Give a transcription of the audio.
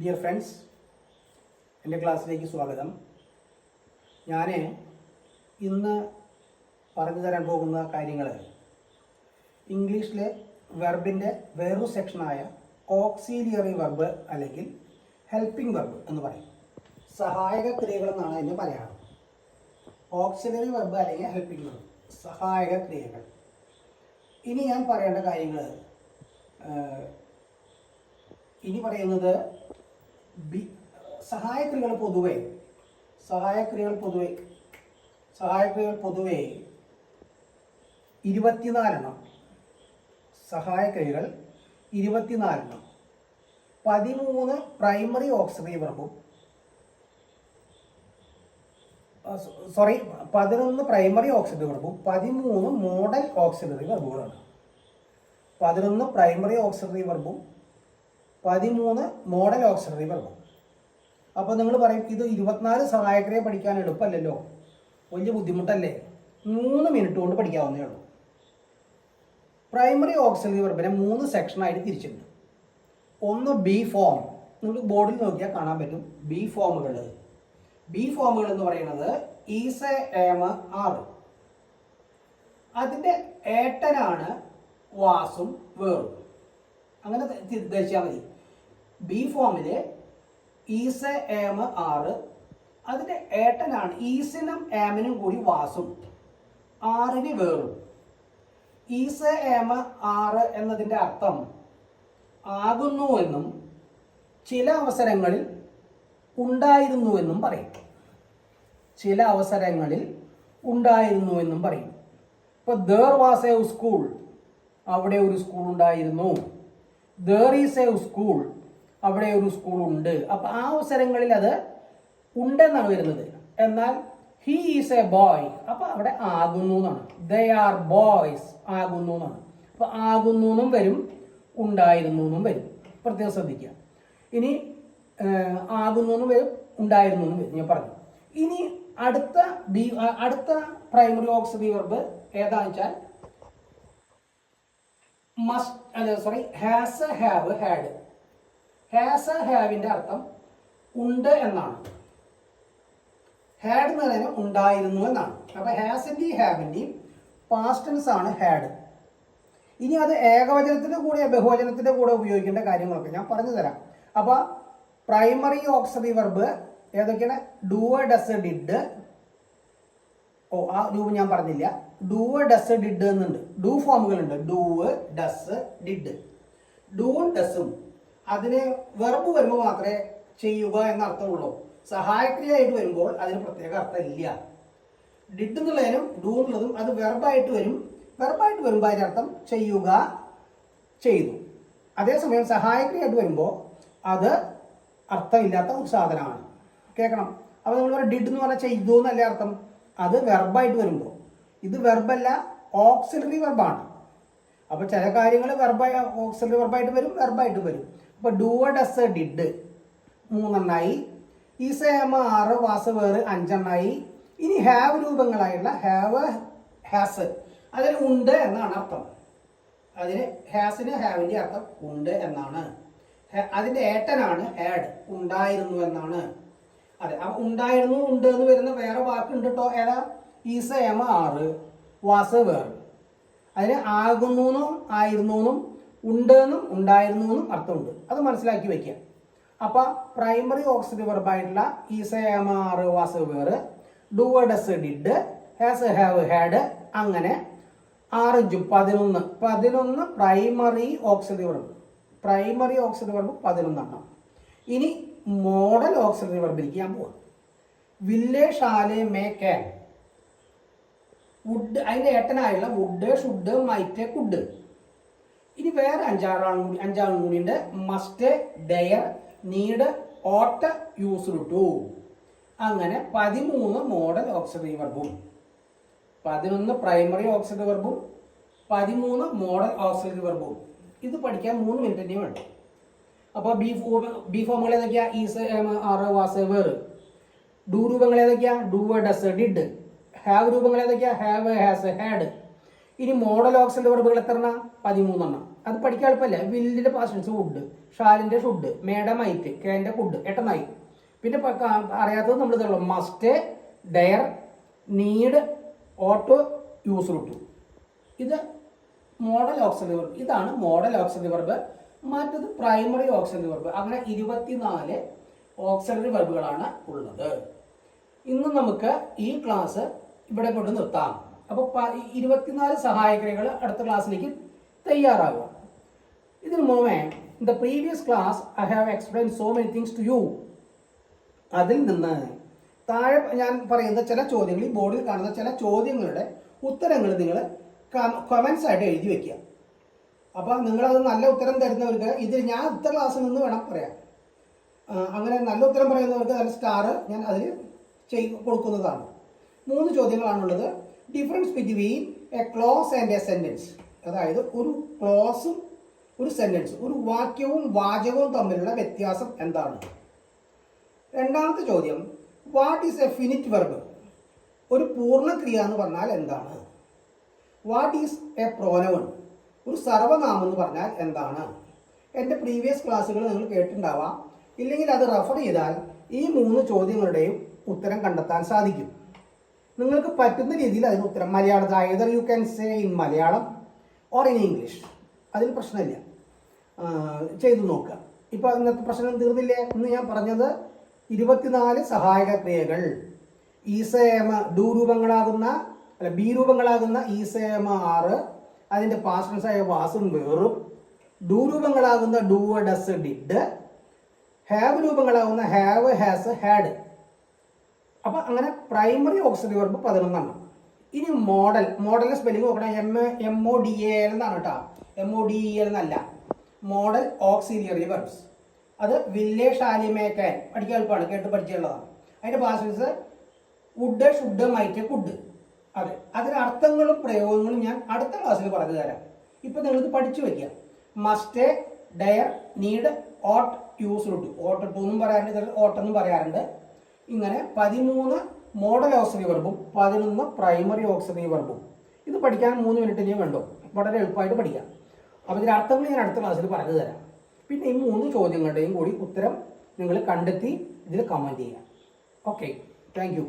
Dear friends എന്റെ ക്ലാസ്സിലേക്ക് സ്വാഗതം. ഞാൻ ഇന്ന് പറഞ്ഞു തരാൻ പോകുന്ന കാര്യങ്ങൾ ഇംഗ്ലീഷിലെ വെർബിന്റെ വേറൊരു സെക്ഷനായ ഓക്സീലിയറി വെർബ് അല്ലെങ്കിൽ ഹെൽപ്പിംഗ് വെർബ് എന്ന് പറയും. സഹായക ക്രിയകൾ എന്നാണ് അതിന്റെ മലയാളം. ഓക്സിലറി വെർബ് അല്ലെങ്കിൽ ഹെൽപ്പിംഗ് വെർബ് സഹായക ക്രിയകൾ. ഇനി ഞാൻ പറയേണ്ട കാര്യങ്ങൾ ഇനി പറയുന്നത് ബി സഹായക്രിയകൾ പൊതുവെ സഹായക്രിയകൾ പൊതുവെ സഹായക്രിയകൾ പൊതുവെ ഇരുപത്തിനാലെണ്ണം. സഹായക്രിയകൾ ഇരുപത്തിനാലെണ്ണം. പതിമൂന്ന് പ്രൈമറി ഓക്സിലറി വെർബും സോറി പതിനൊന്ന് പ്രൈമറി ഓക്സിലറി വർബും പതിമൂന്ന് മോഡൽ ഓക്സിലറി വെർബുകളാണ് പതിനൊന്ന് പ്രൈമറി ഓക്സിലറി വെർബും പതിമൂന്ന് മോഡൽ ഓക്സിലറി വെള്ളം. അപ്പോൾ നിങ്ങൾ പറയും ഇത് ഇരുപത്തിനാല് സഹായകരെ പഠിക്കാൻ എളുപ്പമല്ലല്ലോ വലിയ ബുദ്ധിമുട്ടല്ലേ? മൂന്ന് മിനിറ്റ് കൊണ്ട് പഠിക്കാവുന്നേ ഉള്ളൂ. പ്രൈമറി ഓക്സിലറി വെർബിനെ മൂന്ന് സെക്ഷനായിട്ട് തിരിച്ചിട്ടുണ്ട്. ഒന്ന് ബി ഫോം നിങ്ങൾ ബോർഡിൽ നോക്കിയാൽ കാണാൻ പറ്റും. ബി ഫോമുകൾ ബി ഫോമുകൾ എന്ന് പറയുന്നത് ഈസ ഏമ ആറ് അതിന്റെ ഏട്ടനാണ് വാസും വേറും. അങ്ങനെ ധരിച്ചാൽ മതി. ബി ഫോമിൽ ഈസ ഏമ ആറ് അതിന്റെ ഏട്ടനാണ് ഈസിനും ഏമനും കൂടി വാസും. ആറിന് വേറും. ഈസ ഏമ ആറ് എന്നതിന്റെ അർത്ഥം ആകുന്നു എന്നും ചില അവസരങ്ങളിൽ ഉണ്ടായിരുന്നു എന്നും പറയും. ചില അവസരങ്ങളിൽ ഉണ്ടായിരുന്നു എന്നും പറയും. ഇപ്പോൾ ദേർ വാസ് എ സ്കൂൾ. അവിടെ ഒരു സ്കൂൾ ഉണ്ടായിരുന്നു. ദർ ഈസ് എ സ്കൂൾ അവിടെ ഒരു സ്കൂൾ ഉണ്ട്. അപ്പം ആ അവസരങ്ങളിൽ അത് ഉണ്ടെന്നാണ് വരുന്നത്. എന്നാൽ ഹി ഈസ് എ ബോയ് അപ്പം അവിടെ ആകുന്നു എന്നാണ്. ദേ ആർ ബോയ്സ് ആകുന്നു എന്നാണ്. അപ്പം ആകുന്നു എന്നും വരും ഉണ്ടായിരുന്നു എന്നും വരും. പ്രത്യേകം ശ്രദ്ധിക്കുക. ഇനി ആകുന്നു എന്നും വരും ഉണ്ടായിരുന്നു എന്നും വരും. ഞാൻ പറഞ്ഞു. ഇനി അടുത്ത ബി അടുത്ത പ്രൈമറി ഓക്സിഡി വെർബ് ഏതാണെന്ന് വെച്ചാൽ മസ്റ്റ് അല്ല sorry has have had has ഹാവിന്റെ അർത്ഥം ഉണ്ട് എന്നാണ്. ഹാഡ് എന്ന് പറയുന്നത് ഉണ്ടായിരുന്നു എന്നാണ്. അപ്പോൾ ഹാസിന്റെയും ഹാവിന്റെയും പാസ്റ്റൻസ് ആണ് ഹാഡ് ഇനി അത് ഏകവചനത്തിന്റെ കൂടെ ബഹുവചനത്തിന്റെ കൂടെ ഉപയോഗിക്കേണ്ട കാര്യങ്ങളൊക്കെ ഞാൻ പറഞ്ഞു തരാം. അപ്പോൾ പ്രൈമറി ഓക്സറി വെർബ് ഏതൊക്കെയാണ്? ഡൂവ ഡസ് ഡിഡ് ഓ ആ രൂപം ഞാൻ പറഞ്ഞില്ല. ഡൂവ് ഡസ് ഡിഡ് എന്നുണ്ട്. ഡൂ ഫോമുകളുണ്ട്. Do does did. ഡൂവും ഡസും. അതിന് വെർബ് വരുമ്പോൾ മാത്രമേ ചെയ്യുക എന്ന അർത്ഥമുള്ളൂ. സഹായക്രിയയായിട്ട് വരുമ്പോൾ അതിന് പ്രത്യേക അർത്ഥമില്ല. ഡിഡ് എന്നുള്ളതിനും ഡൂ എന്നുള്ളതും അത് വെർബായിട്ട് വരും. വെർബായിട്ട് വരുമ്പോൾ അതിന്റെ അർത്ഥം ചെയ്യുക ചെയ്തു. അതേസമയം സഹായക്രിയയായിട്ട് വരുമ്പോൾ അത് അർത്ഥമില്ലാത്ത ഒരു സാധനമാണ്. കേൾക്കണം. അപ്പോൾ നമ്മൾ ഡിഡ് എന്ന് പറഞ്ഞാൽ ചെയ്തു എന്നല്ലേ അർത്ഥം? അത് വെർബായിട്ട് വരുമ്പോൾ ഇത് വെർബല്ല ഓക്സിലറി വെർബാണ് അപ്പോൾ ചില കാര്യങ്ങൾ വെർബായി ഓക്സിലറി വെർബായിട്ട് വരും വെർബായിട്ട് വരും. അപ്പോൾ ഡൂവ ഡസ് ഡിഡ് മൂന്നെണ്ണായി. ഈസേമ ആറ് വാസ് വേറ് അഞ്ചെണ്ണായി. ഇനി ഹാവ് രൂപങ്ങളായുള്ള ഹാവ് ഹാസ് അതിൽ ഉണ്ട് എന്നാണ് അർത്ഥം. അതിന് ഹാസിന് ഹാവിന്റെ അർത്ഥം ഉണ്ട് എന്നാണ്. അതിന്റെ ഏട്ടനാണ് ഹാഡ് ഉണ്ടായിരുന്നു എന്നാണ്. അതെ ആ ഉണ്ടായിരുന്നു ഉണ്ട് എന്ന് വരുന്ന വേറെ വാക്കുണ്ട് കേട്ടോ ഏതാ? Isa am are was where അതിന് ആകുന്നു എന്നും ആയിരുന്നു എന്നും ഉണ്ട് എന്നും ഉണ്ടായിരുന്നു എന്നും അർത്ഥമുണ്ട്. അത് മനസ്സിലാക്കി വെക്കുക അപ്പൊ primary auxiliary വെർബായിട്ടുള്ള is am are was were do does did has have had അങ്ങനെ ആറഞ്ചും പതിനൊന്ന്. പതിനൊന്ന് primary auxiliary verb primary auxiliary verb പതിനൊന്നെണ്ണം. ഇനി മോഡൽ ഓക്സിലറി വെർബിലേക്ക് ഞാൻ പോവാം. വില്ലേജ് ആലെ മേ ക്യാൻ വുഡ് അതിന്റെ ഏട്ടനായുള്ള വുഡ് ഷുഡ് മൈറ്റ് കുഡ് ഇനി വേറെ അഞ്ചാറാളും കൂടി അഞ്ചാളും must dare need ought use to അങ്ങനെ പതിമൂന്ന് മോഡൽ ഓക്സിലറി വെർബും പതിനൊന്ന് പ്രൈമറി ഓക്സിലറി വെർബും പതിമൂന്ന് മോഡൽ ഓക്സിലറി വെർബും ഇത് പഠിക്കാൻ മൂന്ന് മിനിറ്റ് തന്നെ വേണം അപ്പോൾ ബി ഫോർ ബി ഫോമുകൾ ഏതൊക്കെയാണ് is are was were do രൂപങ്ങൾ ഏതൊക്കെയാണ് ഡു ഡസ് ഡിഡ് ഹാവ് രൂപങ്ങൾ ഏതൊക്കെയാണ് ഹാവ് ഹാസ് ഹാഡ് ഇനി മോഡൽ ഓക്സിന്റെ വെർബുകൾ എത്ര പതിമൂന്നെണ്ണം. അത് പഠിക്കാൻ എളുപ്പമല്ല വില്ലിന്റെ പാസ്റ്റൻസ് വുഡ് ഷാലിന്റെ ഷുഡ് മേഡ മൈറ്റ് കേന്റെ കുഡ് എട്ടനായി പിന്നെ അറിയാത്തത് നമ്മൾ ഇതുള്ളൂ must dare need ought use to ഇത് മോഡൽ ഓക്സിലറി ഇതാണ് മോഡൽ ഓക്സിലറി വെർബ് മറ്റത് പ്രൈമറി ഓക്സിലറി വെർബ് അങ്ങനെ ഇരുപത്തിനാല് ഓക്സിലറി വെർബുകളാണ് ഉള്ളത്. ഇന്ന് നമുക്ക് ഈ ക്ലാസ് ഇവിടെ കൊണ്ട് നിർത്താം. അപ്പോൾ ഇരുപത്തിനാല് സഹായക്രിയകൾ അടുത്ത ക്ലാസ്സിലേക്ക് തയ്യാറാകുക ഇതിനു മുമ്പേ in the previous class I have explain so many things to you അതിൽ നിന്ന് താഴെ ഞാൻ പറയുന്ന ചില ചോദ്യങ്ങൾ ഈ ബോർഡിൽ കാണുന്ന ചില ചോദ്യങ്ങളുടെ ഉത്തരങ്ങൾ നിങ്ങൾ കമൻസ് ആയിട്ട് എഴുതി വെക്കുക. അപ്പോൾ നിങ്ങളത് നല്ല ഉത്തരം തരുന്നവർക്ക് ഇതിൽ ഞാൻ അടുത്ത ക്ലാസ്സിൽ നിന്ന് വേണം പറയാം അങ്ങനെ നല്ല ഉത്തരം പറയുന്നവർക്ക് നല്ല സ്റ്റാർ ഞാൻ അതിൽ ചെയ് കൊടുക്കുന്നതാണ്. മൂന്ന് ചോദ്യങ്ങളാണുള്ളത്. Difference between a clause and a sentence അതായത് ഒരു ക്ലോസും ഒരു സെന്റൻസ് ഒരു വാക്യവും വാചകവും തമ്മിലുള്ള വ്യത്യാസം എന്താണ്? രണ്ടാമത്തെ ചോദ്യം what is a finite verb ഒരു പൂർണക്രിയ എന്ന് പറഞ്ഞാൽ എന്താണ്? വാട്ട് ഈസ് എ പ്രോനവൺ ഒരു സർവനാമം എന്ന് പറഞ്ഞാൽ എന്താണ്? എന്റെ പ്രീവിയസ് ക്ലാസ്സുകൾ നിങ്ങൾ കേട്ടിട്ടുണ്ടാവാം. ഇല്ലെങ്കിൽ അത് റെഫർ ചെയ്താൽ ഈ മൂന്ന് ചോദ്യങ്ങളുടെയും ഉത്തരം കണ്ടെത്താൻ സാധിക്കും. നിങ്ങൾക്ക് പറ്റുന്ന രീതിയിൽ അതിന് ഉത്തരം മലയാളത്തിൽ either you can say in Malayalam or in English അതിൽ പ്രശ്നമില്ല. ചെയ്തു നോക്കുക. ഇപ്പോൾ ഇന്നത്തെ പ്രശ്നം തീർന്നില്ലേ? എന്ന് ഞാൻ പറഞ്ഞത് ഇരുപത്തിനാല് സഹായക ക്രിയകൾ. ഈസേമ ഡു രൂപങ്ങളാകുന്ന അല്ല ബി രൂപങ്ങളാകുന്ന ഈസേമ ആറ് അതിന്റെ പാസ്റ്റൻസായ വാസും വേറും. ഡു രൂപങ്ങളാകുന്ന ഡു ഡസ് ഡിഡ്. ഹാവ് രൂപങ്ങളാകുന്ന ഹാവ് ഹാസ് ഹാഡ്. അപ്പൊ അങ്ങനെ പ്രൈമറി ഓക്സിലറി വെർബ് പതിനൊന്നെണ്ണം ഇനി മോഡൽ മോഡലിന്റെ സ്പെല്ലിംഗ് നോക്കണം. M M O D A L എന്നാണ് കേട്ടോ എം ഒ ഡി എൽ എന്നല്ല. മോഡൽ ഓക്സിലിയറി വെർബ്സ് അത് വില്ലേജ് ആലിമേക്കാൻ പഠിക്കാൻ എളുപ്പമാണ്. കേട്ട് പഠിച്ചുള്ളതാണ്. അതിന്റെ past tense would should might could. അതെ. അതിന് അർത്ഥങ്ങളും പ്രയോഗങ്ങളും ഞാൻ അടുത്ത ക്ലാസ്സിൽ പറഞ്ഞു തരാം. ഇപ്പൊ നിങ്ങൾക്ക് പഠിച്ചു വെക്കുക must dare need ought use to ought to എന്നും പറയാറുണ്ട് ചിലർ ഓട്ടെന്നും പറയാറുണ്ട്. ഇങ്ങനെ പതിമൂന്ന് മോഡൽ ഓക്സറി വെർബും പതിനൊന്ന് പ്രൈമറി ഓക്സറി വെർബും ഇത് പഠിക്കാൻ മൂന്ന് മിനിറ്റ് ഇനിയും വേണ്ടോ വളരെ എളുപ്പമായിട്ട് പഠിക്കാം. അപ്പോൾ ഇതിന്റെ അർത്ഥങ്ങൾ ഞാൻ അടുത്ത ക്ലാസ്സിൽ പറഞ്ഞു തരാം. പിന്നെ ഈ മൂന്ന് ചോദ്യങ്ങളുടെയും കൂടി ഉത്തരം നിങ്ങൾ കണ്ടെത്തി ഇതിൽ കമന്റ് ചെയ്യാം. Okay thank